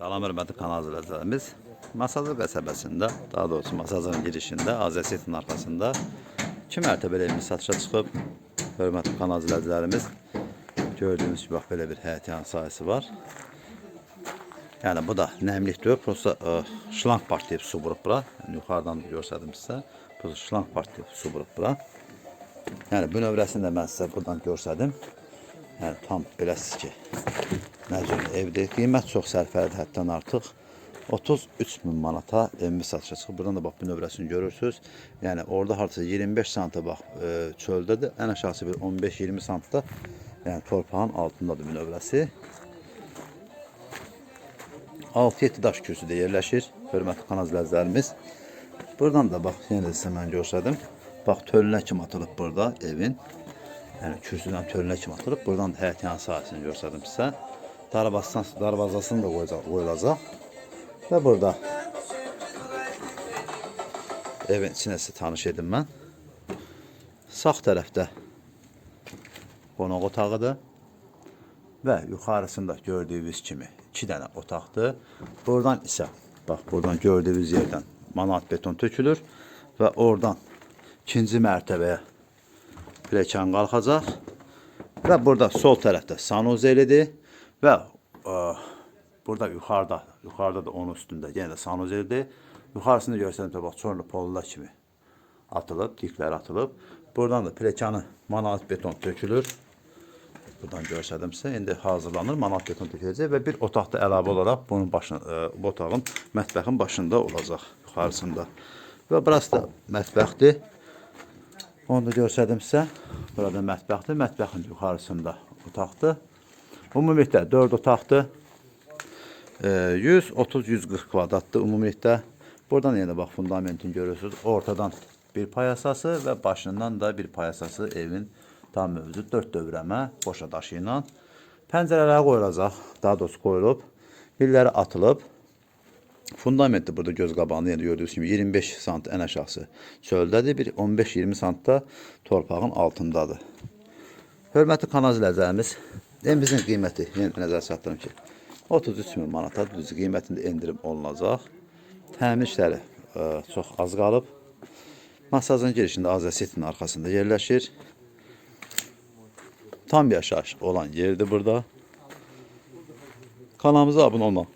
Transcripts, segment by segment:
Salam hörmətli kanal izləyicilərimiz. Masazır qəsəbəsində, daha doğrusu Masazırın girişində, Azəsetin arxasında 2 mərtəbəli evimiz satışa çıxıb. Hörmətli kanal izləyicilərimiz, gördüyünüz kimi bax belə bir həyətyan sahəsi var. Yəni bu da nəmlik deyil, prosta ə, şlank partlayıb su vurub bura. Yəni, yuxarıdan göstərdim sizə. Bu şlank partlayıb su vurub bura. Yəni bu növrəsini də mən sizə buradan göstərdim. Yəni tam biləsiz ki, nə cür evdir. Qiymət çox sərfəlidir həddən artıq. 33 min manata evimiz satışa çıxıb. Buradan da bax bu növrəsini görürsüz. Yəni orada hardasa 25 santə bax e, çöldədir. Ən aşağısı bir 15-20 santda yəni torpağın altındadır bu növrəsi. 6-7 daş kürsüdə yerləşir. Hörmətli kanal izləyicilərimiz. Buradan da bax yenə də sizə mən göstərdim. Bax tölünə kimi atılıb burada evin. Yəni kürsüdən tölünə kimi atılıb. Buradan da həyət yan sahəsini göstərdim sizə. Darvazasını, darvazasını da qoyacaq, qoyulacaq. Və burada evin içinə sizə tanış edim mən. Sağ tərəfdə qonaq otağıdır. Və yuxarısında gördüyünüz kimi iki dənə otaqdır. Buradan isə bax buradan gördüyünüz yerdən manat beton tökülür və oradan ikinci mərtəbəyə pilləkən qalxacaq. Və burada sol tərəfdə sanuzelidir və ə, burada yuxarıda, yuxarıda da onun üstündə yenə də sanuzelidir. Yuxarısında görsənim bax çorlu pollar kimi atılıb, diklər atılıb. Buradan da pilləkəni manat beton tökülür. Buradan göstərdim sizə. İndi hazırlanır, manat beton töküləcək və bir otaq da əlavə olaraq bunun başına, ə, bu otağın mətbəxin başında olacaq, yuxarısında. Və burası da mətbəxdir. Onu da göstərdim sizə. Burada mətbəxdir. Mətbəxin yuxarısında otaqdır. Ümumilikdə 4 otaqdır. E, 130-140 kvadratdır ümumilikdə. Buradan yenə bax fundamentini görürsünüz. Ortadan bir payasası və başından da bir payasası evin tam mövcud 4 dövrəmə boşa daşı ilə. Pəncərələrə qoyulacaq. Daha doğrusu qoyulub. Milləri atılıb. Fundamenti burada göz qabağında yenə gördüyünüz kimi 25 sant ən aşağısı çöldədir. Bir 15-20 sant da torpağın altındadır. Hörmətli kanal izləyicilərimiz, evimizin qiyməti yenə də nəzərə çatdırım ki, 33 min manata düz qiymətində endirim olunacaq. Təmin işləri ə, çox az qalıb. Masajın girişində Azəsetin arxasında yerləşir. Tam yaşayış olan yerdir burada. Kanalımıza abunə olmaq,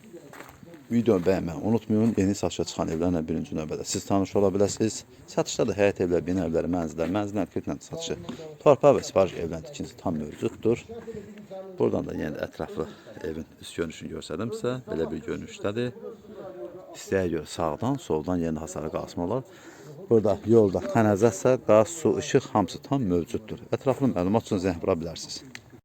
videonu bəyənməyi unutmayın. Yeni satışa çıxan evlərlə birinci növbədə siz tanış ola biləsiniz. Satışda da həyət evlər, bina evləri, mənzillər, mənzillər, kritlə satışı, torpaq və sifariş evlərin tikintisi tam mövcuddur. Buradan da yenə də ətraflı evin üst görünüşünü göstərdim sizə. Belə bir görünüşdədir. İstəyə görə sağdan, soldan yenə hasarı qalsma olar. Burada yolda tənəzzətsə, qaz, su, işıq hamısı tam mövcuddur. Ətraflı məlumat üçün zəng vura bilərsiniz.